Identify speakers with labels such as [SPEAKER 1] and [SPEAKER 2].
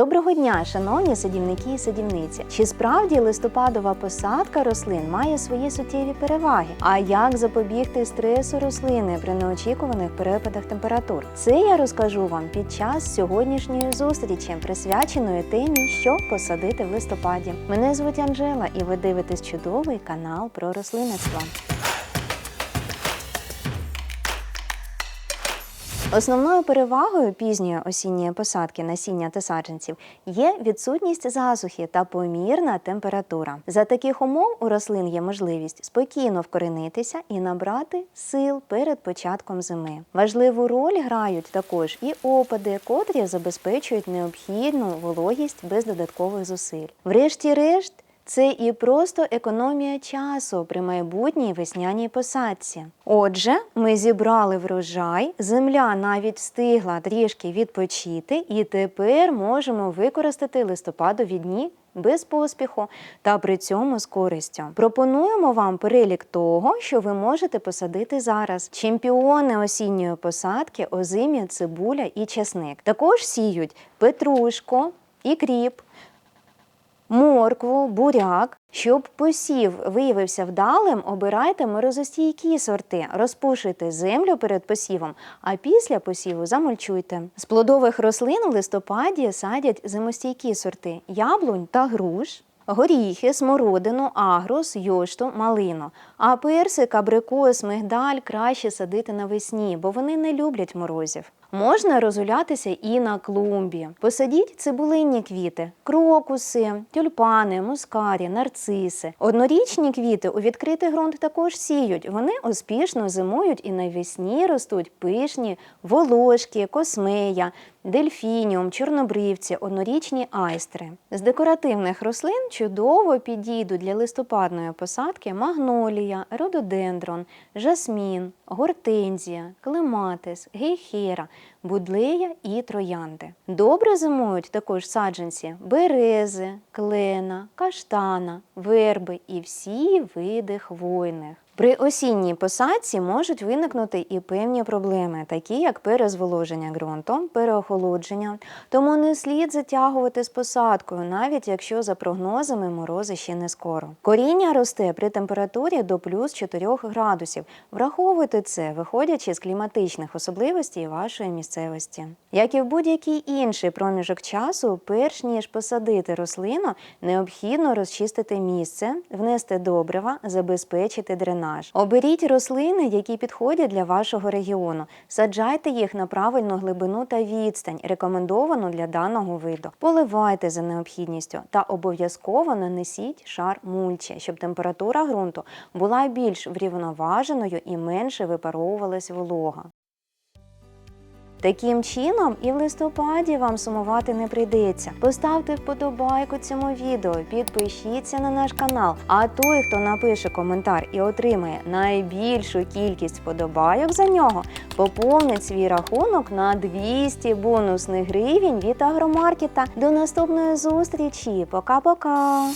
[SPEAKER 1] Доброго дня, шановні садівники і садівниці. Чи справді листопадова посадка рослин має свої суттєві переваги? А як запобігти стресу рослини при неочікуваних перепадах температур? Це я розкажу вам під час сьогоднішньої зустрічі, присвяченої темі, що посадити в листопаді. Мене звуть Анжела, і ви дивитесь чудовий канал про рослинництво. Основною перевагою пізньої осінньої посадки насіння та саджанців є відсутність засухи та помірна температура. За таких умов у рослин є можливість спокійно вкоренитися і набрати сил перед початком зими. Важливу роль грають також і опади, котрі забезпечують необхідну вологість без додаткових зусиль. Врешті-решт. Це і просто економія часу при майбутній весняній посадці. Отже, ми зібрали врожай, земля навіть встигла трішки відпочити, і тепер можемо використати листопадові дні без поспіху та при цьому з користю. Пропонуємо вам перелік того, що ви можете посадити зараз. Чемпіони осінньої посадки, озимі, цибуля і чесник. Також сіють петрушку і кріп моркву, буряк. Щоб посів виявився вдалим, обирайте морозостійкі сорти, розпушуйте землю перед посівом, а після посіву замульчуйте. З плодових рослин у листопаді садять зимостійкі сорти яблунь та груш. Горіхи, смородину, агрус, йошту, малину. А персик, абрикос, мигдаль краще садити навесні, бо вони не люблять морозів. Можна розгулятися і на клумбі. Посадіть цибулинні квіти, крокуси, тюльпани, мускарі, нарциси. Однорічні квіти у відкритий ґрунт також сіють. Вони успішно зимують і навесні ростуть пишні, волошки, космея, дельфініум, чорнобривці, однорічні айстри. З декоративних рослин чудово підійдуть для листопадної посадки магнолія, рододендрон, жасмін, гортензія, клематис, гейхера, будлея і троянди. Добре зимують також саджанці берези, клена, каштана, верби і всі види хвойних. При осінній посадці можуть виникнути і певні проблеми, такі як перезволоження ґрунту, переохолодження. Тому не слід затягувати з посадкою, навіть якщо за прогнозами морози ще не скоро. Коріння росте при температурі до плюс 4 градусів. Враховуйте це, виходячи з кліматичних особливостей вашої місцевості. Як і в будь-який інший проміжок часу, перш ніж посадити рослину, необхідно розчистити місце, внести добрива, забезпечити дренаж. Оберіть рослини, які підходять для вашого регіону. Саджайте їх на правильну глибину та відстань, рекомендовану для даного виду. Поливайте за необхідністю та обов'язково нанесіть шар мульчі, щоб температура ґрунту була більш врівноваженою і менше випаровувалась волога. Таким чином, і в листопаді вам сумувати не прийдеться. Поставте вподобайку цьому відео, підпишіться на наш канал. А той, хто напише коментар і отримає найбільшу кількість вподобайок за нього, поповнить свій рахунок на 200 бонусних гривень від агромаркета. До наступної зустрічі. Пока-пока!